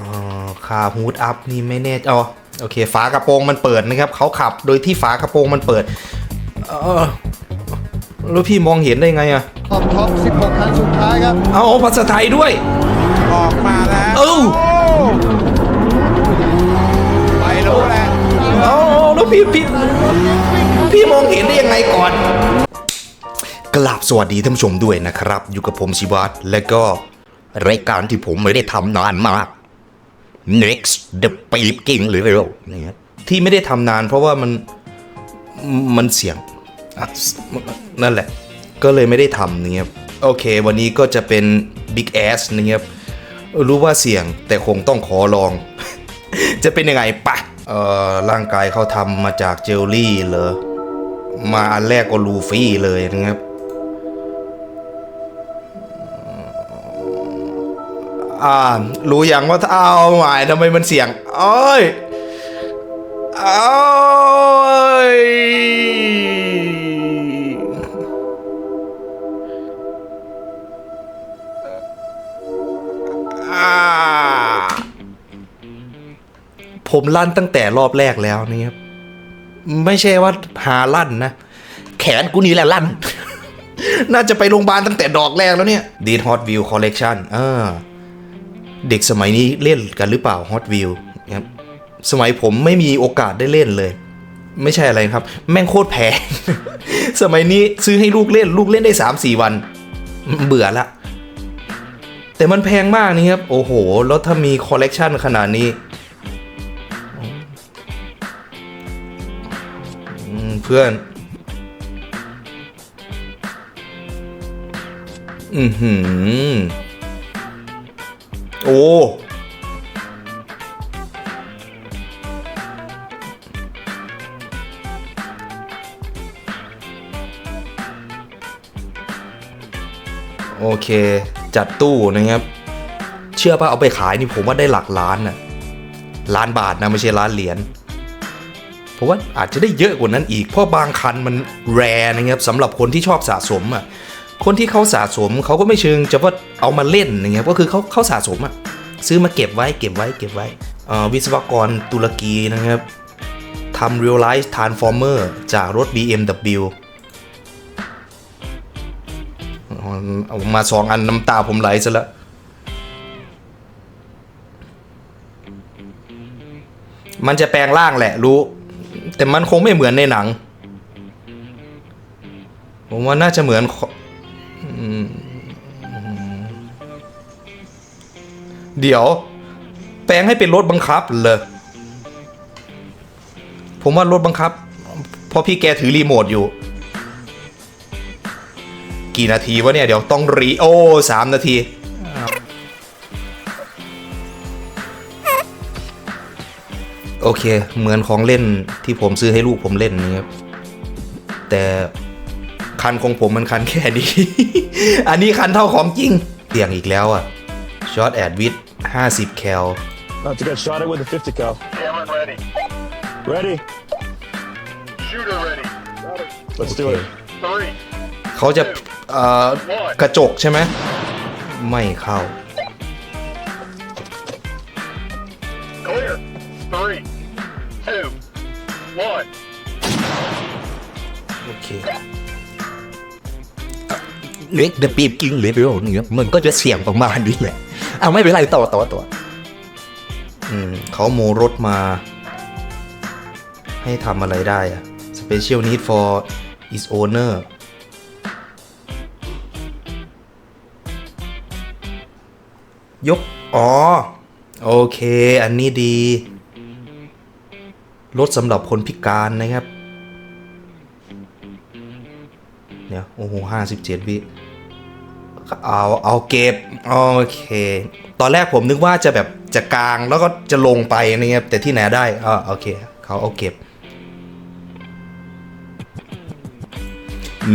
อ๋อคาฮูดอัพนี่ไม่แน่อ๋อโอเค ฝากระโปรงมันเปิดนะครับเขาขับโดยที่ฝากระโปรงมันเปิดเออแล้วพี่มองเห็นได้ไงอะขอบท็อป16คันสุดท้ายครับ เอาภาษาไทยด้วย ออกมาแล้วเอ้าไปรู้แล้วเอาแล้วพี่พี่พี่มองเห็นได้ยังไงก่อนกราบสวัสดีท่านผู้ชมด้วยนะครับ อยู่กับผมชิวัตและก็รายการที่ผมไม่ได้ทำนานมาก next the ปีบกิ่งหรือเร็วนี่ครับที่ไม่ได้ทำนานเพราะว่ามันมันเสี่ยง นั่นแหละ ก็เลยไม่ได้ทำนะครับโอเค วันนี้ก็จะเป็น big ass นะครับรู้ว่าเสี่ยงแต่คงต้องขอลอง จะเป็นยังไงปะเอ่อร่างกายเขาทำมาจากเจลลี่เหรอมาอันแรกก็ลูฟี่เลยนะครับ อ่า รู้อย่างว่าเอาหมายทำไมมันเสียงโอ้ยโอ้ยผมลั่นตั้งแต่รอบแรกแล้วนะครับ ไม่ใช่ว่าหาลั่นนะ แขนกูนี่แหละลั่น น่าจะไปโรงพยาบาลตั้งแต่ดอกแรกแล้วเนี่ย d e e Hot View Collection อ่า เด็กสมัยนี้เล่นกันหรือเปล่า Hot View ครับสมัยผมไม่มีโอกาสได้เล่นเลย ไม่ใช่อะไรครับ แม่งโคตรแพง สมัยนี้ซื้อให้ลูกเล่น ลูกเล่นได้ 3-4 วัน เบื่อละ แต่มันแพงมากนี่ครับ โอ้โห แล้วถ้ามีคอลเลกชันขนาดนี้เพื่อน อือหือ โอ้โอเค จัดตู้นะครับ เชื่อป่ะเอาไปขายนี่ผมว่าได้หลักล้านน่ะล้านบาทนะไม่ใช่ล้านเหรียญผมว่าอาจจะได้เยอะกว่านั้นอีกเพราะบางคันมันแรนะครับสำหรับคนที่ชอบสะสมอะ คนที่เขาสะสมเขาก็ไม่เชิงจะว่าเอามาเล่นอย่างเงี้ยก็คือเขาเขาสะสมอะซื้อมาเก็บไว้เก็บไว้เก็บไว้วิศวกรตุรกีนะครับทำ real life transformer จากรถ BMW เอาเอามาสองอันน้ำตาผมไหลซะแล้วมันจะแปลงร่างแหละรู้ แต่มันคงไม่เหมือนในหนัง ผมว่าน่าจะเหมือน เดี๋ยว แปลงให้เป็นรถบังคับเลยผมว่ารถบังคับ เพราะพี่แกถือรีโมทอยู่ กี่นาทีวะเนี่ย เดี๋ยวต้องรีโอสามนาทีโอเค เหมือนของเล่นที่ผมซื้อให้ลูกผมเล่นนี่ครับแต่ คันของผมมันคันแค่นี้ อันนี้คันเท่าของจริงเสี่ยงอีกแล้วอะช็อตแอดวิด50 แคล About to get shot at with a 50 cal. Cameron ready. Ready? Shooter ready. Let's do it. Three. เขาจะเอ่อกระจกใช่ไหมไม่เข้า Clear. Three. Two. One. โอเค เล็กเดปีบกิ้งเลยไปโอ้เนี่ยมันก็จะเสี่ยงประมาณนี้แหละเอาไม่เป็นไรต่อต่อต่ออืมเขาโมรถมา ให้ทำอะไรได้อะ Special need for its owner ยก อ๋อ โอเค อันนี้ดี รถสำหรับคนพิการนะครับ เนี่ยโอ้โหห้าสิบเจ็ดวิเอาเอาเก็บโอเค ตอนแรกผมนึกว่าจะแบบจะกลางแล้วก็จะลงไปนะครับแต่ที่ไหนได้อ่าโอเคเขาเอาเก็บ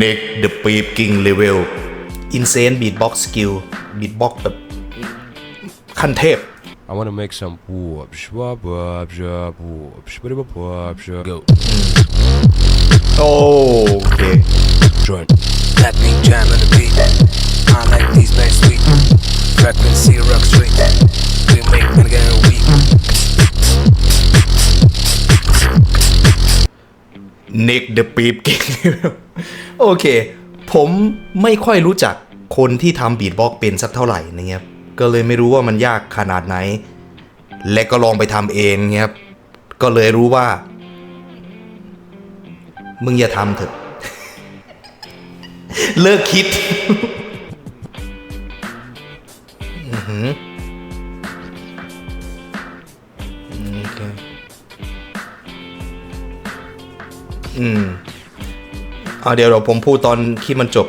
Next the Peeping Level Insane Beatbox Skill Beatbox แบบขั้นเทพ I want to make some whoops, whoop, whoop, whoop, whoops, whoop, whoop, whoop, whoop. Go. โอเค Android. Let me jam on the beat. I like these nice sweet. Frequency rock straight. We make man get weak. นิกเดอะปีบเก่งโอเค ผมไม่ค่อยรู้จักคนที่ทำบีทบ็อกเป็นสักเท่าไหร่นะครับ ก็เลยไม่รู้ว่ามันยากขนาดไหน และก็ลองไปทำเองครับ ก็เลยรู้ว่า มึงอย่าทำเถอะ เลิกคิดอือหือโอเคอืมเอาเดี๋ยวเดี๋ยวผมพูดตอนที่มันจบ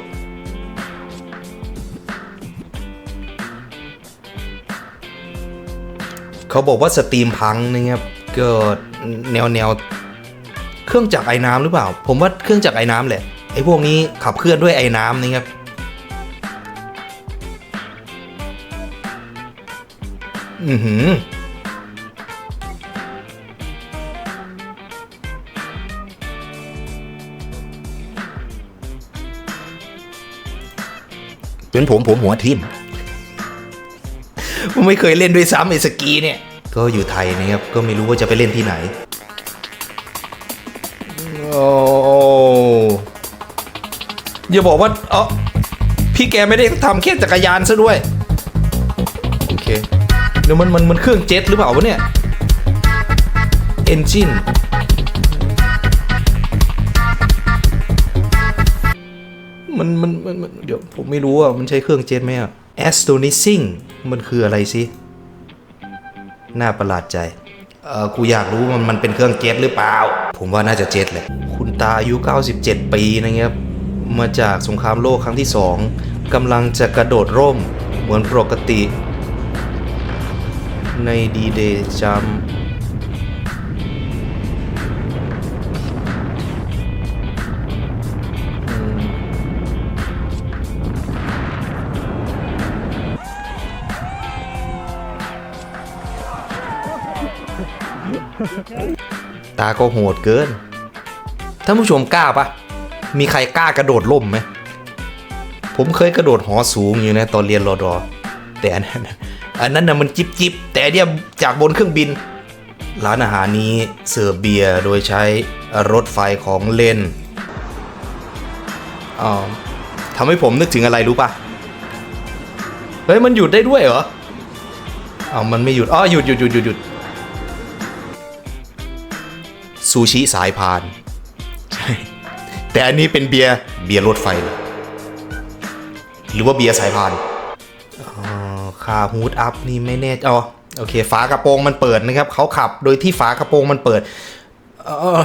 เขาบอกว่าสตรีมพังนะครับ เก็แนวแนว เครื่องจักรไอ้น้ำหรือเปล่า ผมว่าเครื่องจักรไอ้น้ำแหละ อ้พวกนี้ขับเคลื่อนด้วยไอ้น้ำนะครับอือหือเป็นผมผมหัวทิ่มผมไม่เคยเล่นด้วยซ้ำไอ้สกีเนี่ย ก็อยู่ไทยนะครับ ก็ไม่รู้ว่าจะไปเล่นที่ไหนโอ้ อย่าบอกว่าเออพี่แกไม่ได้ทำแค่จักรยานซะด้วย โอเคเดี๋ยวมันมันมันเครื่องเจ็ตหรือเปล่าวะเนี่ยเอนจินมันมันมันเดี๋ยวผมไม่รู้อะ มันใช้เครื่องเจ็ตไหมอะ astonishing มันคืออะไรสิ น่าประหลาดใจ เออกูอยากรู้มันมันเป็นเครื่องเจ็ตหรือเปล่า ผมว่าน่าจะเจ็ตแหละคุณตาอายุ 97 ปีนะครับ มาจากสงครามโลกครั้งที่สองกำลังจะกระโดดร่มเหมือนปกติ ในดีเดย์จัมตาก็โหดเกินท่านผู้ชมกล้าปะ มีใครกล้ากระโดดล่มไหมผมเคยกระโดดหอสูงอยู่นะตอนเรียนรอดอแต่อันนั้นอันนั้นนะมันจิบจิบแต่เนี่ยจากบนเครื่องบิน ร้านอาหารนี้เสิร์ฟเบียร์โดยใช้รถไฟของเล่นอ๋อทำให้ผมนึกถึงอะไรรู้ปะเฮ้ยมันหยุดได้ด้วยเหรอเอามันไม่หยุดอ๋อหยุดหยุดหยุดหยุดซูชิสายพาน แต่อันนี้เป็นเบียร์เบียร์รถไฟเลยหรือว่าเบียร์สายพานอ๋อคาฮูดอัพนี่ไม่แน่อ๋อโอเค ฝากระโปรงมันเปิดนะครับเขาขับโดยที่ฝากระโปรงมันเปิด เออ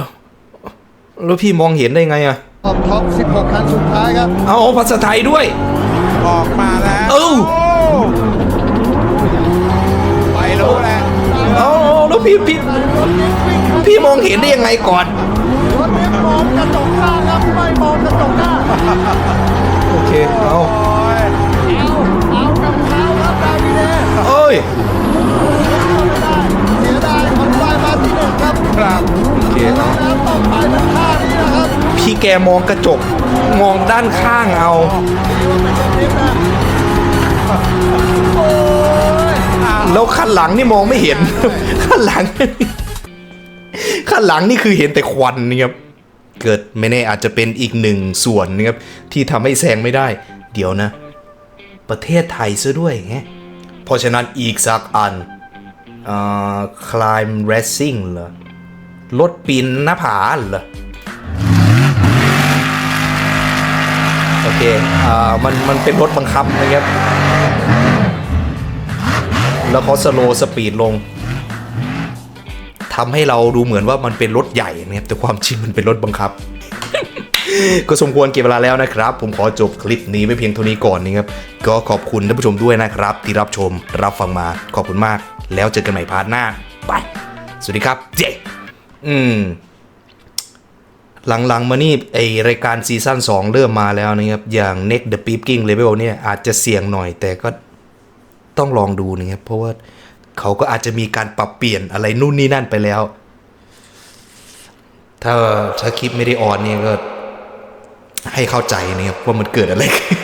แล้วพี่มองเห็นได้ไงอะท็อปท็อป16คันสุดท้ายครับ เอาภาษาไทยด้วย ออกมาแล้วเอ้าไปรู้แล้วเอาแล้วพี่พี่พี่มองเห็นได้ยังไงก่อนรถเล็กมองกระจกหน้าครับ ไม่มองกระจกหน้าโอเค เอาโอ้ยเอาเอากับเท้าครับดาวิเดเอ้ยเสียดายคนไฟมาที่หนึ่งครับครับโอเคเอาแล้วต่อไปเป็นท่านี้นะครับพี่แกมองกระจกมองด้านข้างเอาแล้วข้างหลังนี่มองไม่เห็นข้างหลังข้างหลังนี่คือเห็นแต่ควันนะครับ เกิดไม่แน่อาจจะเป็นอีกหนึ่งส่วนนะครับที่ทำให้แซงไม่ได้ เดี๋ยวนะ ประเทศไทยซะด้วยแฮะเพราะฉะนั้นอีกสักอันอ่า climb racing เหรอรถปีนหน้าผาเหรอโอเคอ่ามันมันเป็นรถบังคับนะครับ แล้วเขาสโลสปีดลง ทำให้เราดูเหมือนว่ามันเป็นรถใหญ่นะครับแต่ความจริงมันเป็นรถบังคับ ก็สมควรเก็บเวลาแล้วนะครับ ผมขอจบคลิปนี้ไว้เพียงเท่านี้ก่อนนะครับก็ขอบคุณท่านผู้ชมด้วยนะครับ ที่รับชมรับฟังมาขอบคุณมาก แล้วเจอกันใหม่พาร์ทหน้าไปสวัสดีครับเจ๊อืมหลังๆ มานี่ไอรายการซีซั่น2 เริ่มมาแล้วนะครับ อย่าง Next the Peeping Level เนี่ยอาจจะเสี่ยงหน่อยแต่ก็ต้องลองดูนะครับ เพราะว่า เขาก็อาจจะมีการปรับเปลี่ยนอะไรนู่นนี่นั่นไปแล้ว ถ้าถ้าคลิปไม่ได้ออนนี่ก็ให้เข้าใจนะครับว่ามันเกิดอะไรขึ้น